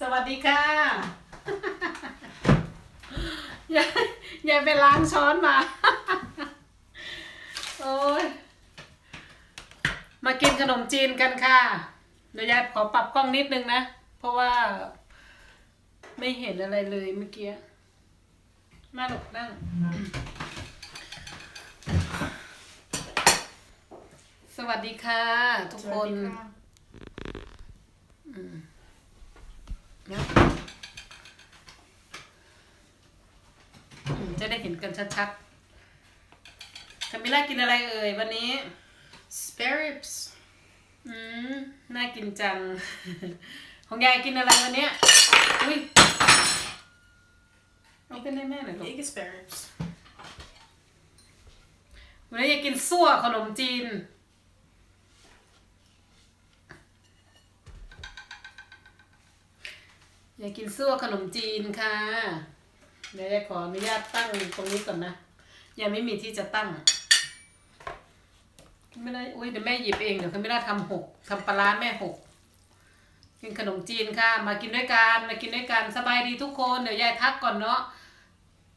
สวัสดีค่ะยายยายไปล้างช้อนมา โอ้ย มากินขนมจีนกันค่ะ เดี๋ยวยายขอปรับกล้องนิดนึงนะ เพราะว่า ไม่เห็นอะไรเลยเมื่อกี้ มาหลบนั่ง สวัสดีค่ะ ทุกคนนะ อืมจะได้เห็นกันชัดๆคามิล่ากินอะไรเอ่ยวันนี้ Spare ribs. อืม น่ากินจัง ของยายกินอะไรวันเนี้ยอุ้ยเอาเป็นให้แม่หน่อยลูก Ikke spare ribs. วันนี้ยายกินซั่วขนมจีน ยากกินซั่วขนมจีนค่ะ เดี๋ยวยายขออนุญาตตั้งตรงนี้ก่อนนะยังไม่มีที่จะตั้ง ไม่ได้อุ้ยเดี๋ยวแม่หยิบเองเดี๋ยวเขาไม่ได้ทำหกทำปลาแม่หกกินขนมจีนค่ะ มากินด้วยกันมากินด้วยกันสบายดีทุกคนเดี๋ยวยายทักก่อนเนาะ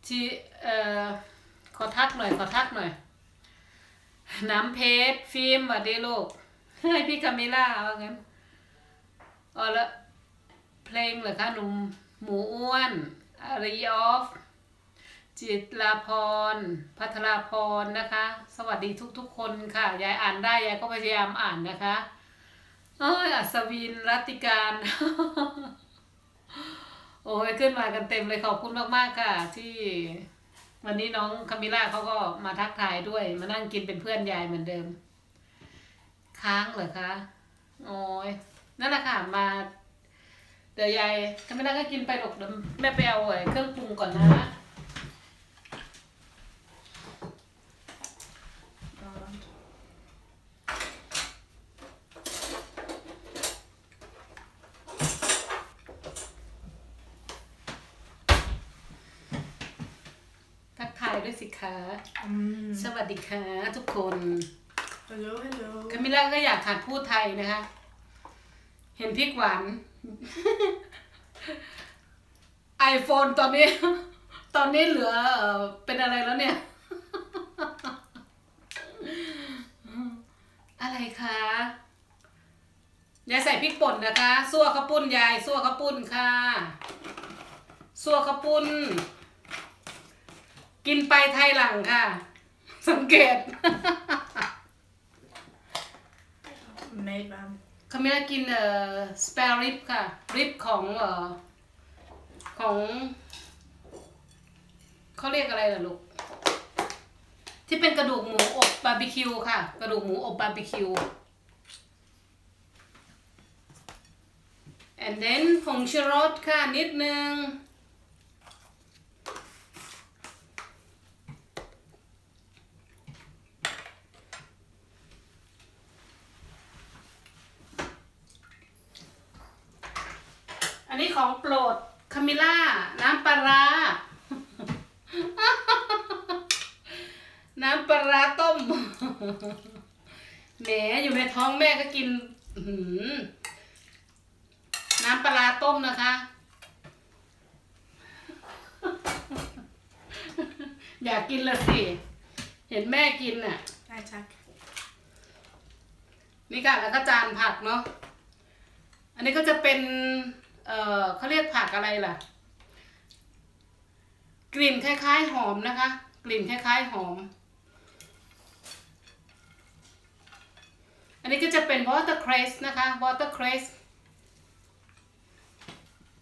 ที่เอ่อขอทักหน่อยขอทักหน่อย น้ำเพชรฟิล์มสวัสดีลูกให้พี่คามิล่าว่างั้นอ๋อแล้ว เพลงเหรอคะหนุ่มหมูอ้วนอารีออฟ จิตราพร พัทราพรนะคะ สวัสดีทุกๆคนค่ะ ยายอ่านได้ ยายก็พยายามอ่านนะคะเอ้ยอัศวินรัตติการ โอ้ยขึ้นมากันเต็มเลยขอบคุณมากๆค่ะ ที่วันนี้น้องคามิล่าเขาก็มาทักทายด้วย มานั่งกินเป็นเพื่อนยายเหมือนเดิม ค้างเหรอคะ โอ้ยนั่นแหละค่ะ มา เดี๋ยวยายคามิล่าก็กินไปหรอกเดี๋ยวแม่ไปเอาไอ้เครื่องปรุงก่อนนะทักทายด้วยสิคะ Mm. สวัสดีค่ะทุกคน Hello, hello. คามิล่าก็อยากหัดพูดไทยนะคะ เห็นพริกหวาน ไอโฟนตอนนี้ ตอนนี้เหลือเป็นอะไรแล้วเนี่ย อะไรคะยายใส่พริกป่นนะคะซั่วข้าวปุ้นยายซั่วข้าวปุ้นค่ะซั่วข้าวปุ้น กินไปไทยหลังค่ะ สังเกต Made man. คามิล่ากินเอ่อสเปรริบค่ะริบของเอ่อของเขาเรียกอะไรล่ะลูก ที่เป็นกระดูกหมูอบบาร์บีคิวค่ะ กระดูกหมูอบบาร์บีคิว and then ผงชูรสค่ะนิดนึง ของโปรดคามิล่า น้ำปลาร้าน้ำปลาร้าต้มแหมอยู่ในท้องแม่ก็กินอื้อหือน้ำปลาร้าต้มนะคะ อยากกินละสิ เห็นแม่กินน่ะ Nej, tack. นี่ค่ะแล้วก็จานผักเนาะอันนี้ก็จะเป็น เอ่อเขาเรียกผักอะไรล่ะ กลิ่นคล้ายๆหอมนะคะ กลิ่นคล้ายๆหอม อันนี้ก็จะเป็น watercress นะคะ watercress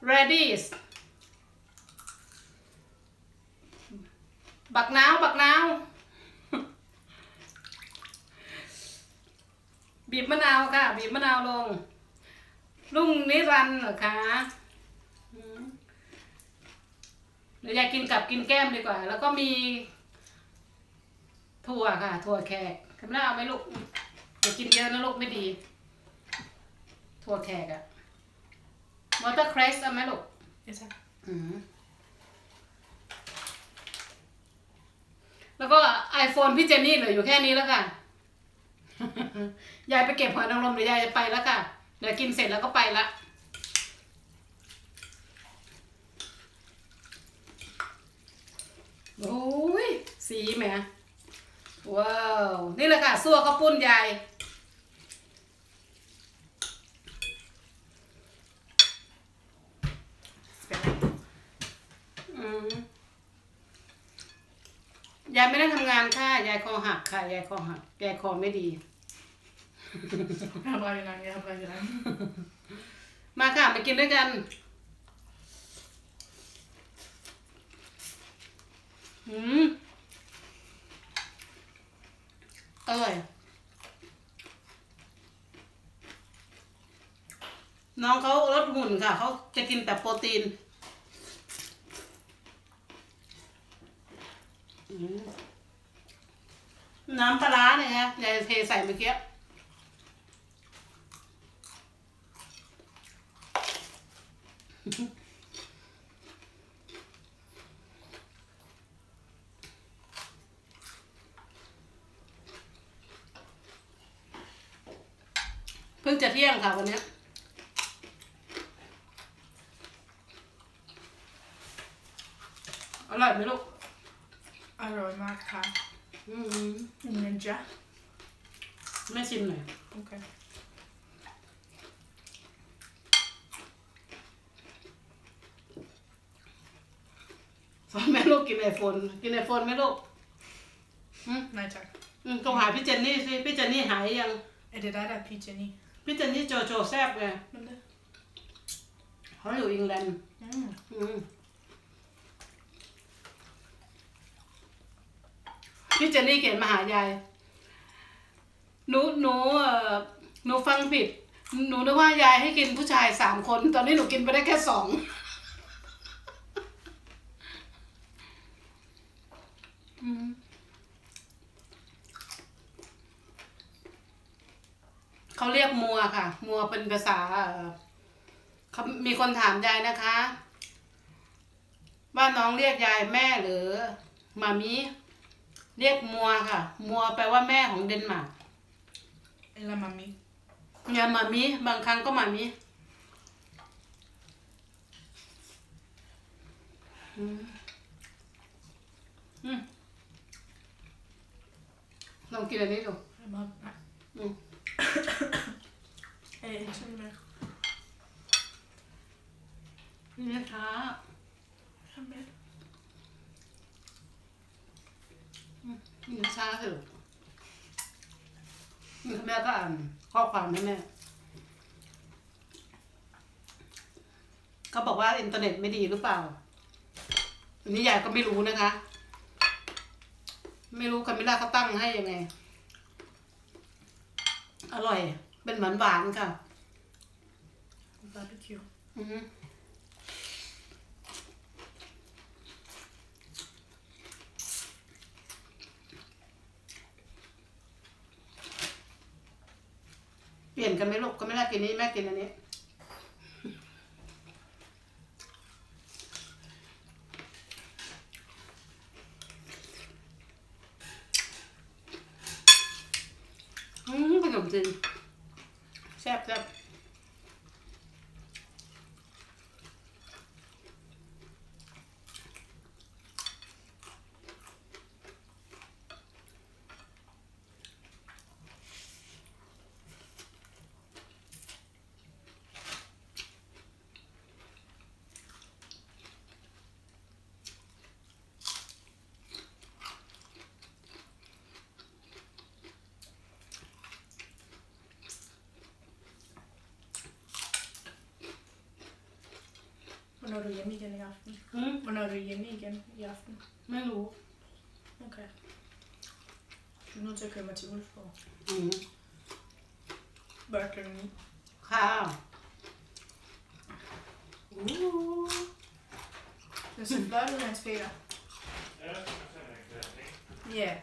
radish บักนาว บักนาวบีบมะนาวค่ะ บีบมะนาวลง รุ่งนิรันดร์เหรอคะอืมเดี๋ยวอยากกินกับกินแก้มดีกว่า แล้วก็มี ถั่วค่ะ ถั่วแขกคำน่าเอาไหมลูกอย่ากินเยอะนะลูกไม่ดี ถั่วแขกอะวอเตอร์เครสเอาไหมลูก Ja, tack. อืมแล้วก็ iPhone พี่เจนนี่เหลืออยู่แค่นี้แล้วค่ะ ยายไปเก็บหอยนางรมเดี๋ยวยายจะไปแล้วค่ะ เดี๋ยวกินเสร็จแล้วก็ไปละโอ้ยสีแหมว้าว นี่แหละค่ะซั่วข้าวปุ้นใหญ่ยายไม่ได้ทำงานค่ะ ยายคอหักค่ะ ยายคอหัก ยายคอไม่ดี Jag har dragit den, jag har dragit den. มาค่ะมากินด้วยกัน อืม อร่อย น้องเขาลดหุ่นค่ะ เขาจะกินแต่โปรตีน น้ำปลาร้าเนี่ยฮะยายเทใส่เมื่อกี้ เพิ่งจะเที่ยงค่ะวันเนี้ยอร่อยไหมลูก Arroy Mark här. อืม Ninja. แม่ชิมหน่อย Okej. สอนแม่ ลูกกินไอโฟนกินไอโฟนไหมลูก Nej tack. อืมโทรหาพี่เจนนี่สิพี่เจนนี่หายยัง Är det där där pigeon i? พี่เจนนี่โจโจแซบไง Men det... เขาอยู่อังกฤษ Mm. อืมพี่เจนนี่เขียนมาหายาย หนูหนูเอ่อหนูฟังผิด หนูนึกว่ายายให้กินผู้ชายสามคน ตอนนี้หนูกินไปได้แค่สอง อืม เขาเรียกมัวค่ะ มัวเป็นภาษาเอ่อเขามีคนถามยายนะคะ ว่าน้องเรียกยายแม่หรือมามีเรียกมัวค่ะ มัวแปลว่าแม่ของเดนมาร์ก Eller mami. เนี่ยมามีบางครั้งก็มามีอืมอืม ลองกินอันนี้ดู Jag bara... Nej. อืม Jag är inte mer. นี่นะคะ Jag mer. นี่ช้าเถอะนี่แม่ก็อ่านข้อความให้แม่ เขาบอกว่าอินเทอร์เน็ตไม่ดีหรือเปล่า อันนี้ยายก็ไม่รู้นะคะ ไม่รู้คามิล่าเขาตั้งให้ยังไง อร่อย เป็นหวานหวานๆค่ะ Barbecue. อือฮึเปลี่ยนกันไหมลูกก็ไม่ได้กินนี้แม่กินอันนี้ อื มขนมจีนแซ่บแซ่บ Men har du geminken i aften? อืม Men har du geminken i aften? ไม่รู้ Okej. Du är nog till att komma till Ulfborg. อืม Börjar klockan nio. ค่ะอู้ Men så börjar du ens fyra. Yeah.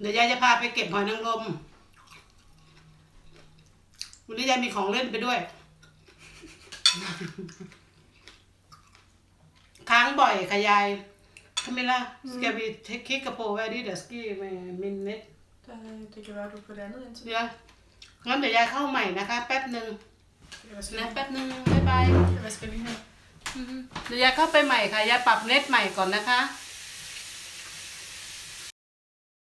เดี๋ยวยายจะพาไปเก็บหอยนางรมวันนี้ยายมีของเล่นไปด้วย ค้างบ่อยค่ะยายคามิล่าสแกบีเทคคิกกระโปรงไว้ดิเดี๋ยวสกี้มินเน็ต Det tycker jag du på den nu inte. เดี๋ยวงั้นเดี๋ยวยายเข้าใหม่นะคะ แป๊บหนึ่ง Jag ska นะ in. แป๊บหนึ่งบ๊ายบาย Jag ska in. อือฮึ Mm. เดี๋ยวยายเข้าไปใหม่ค่ะยายปรับเน็ตใหม่ก่อนนะคะ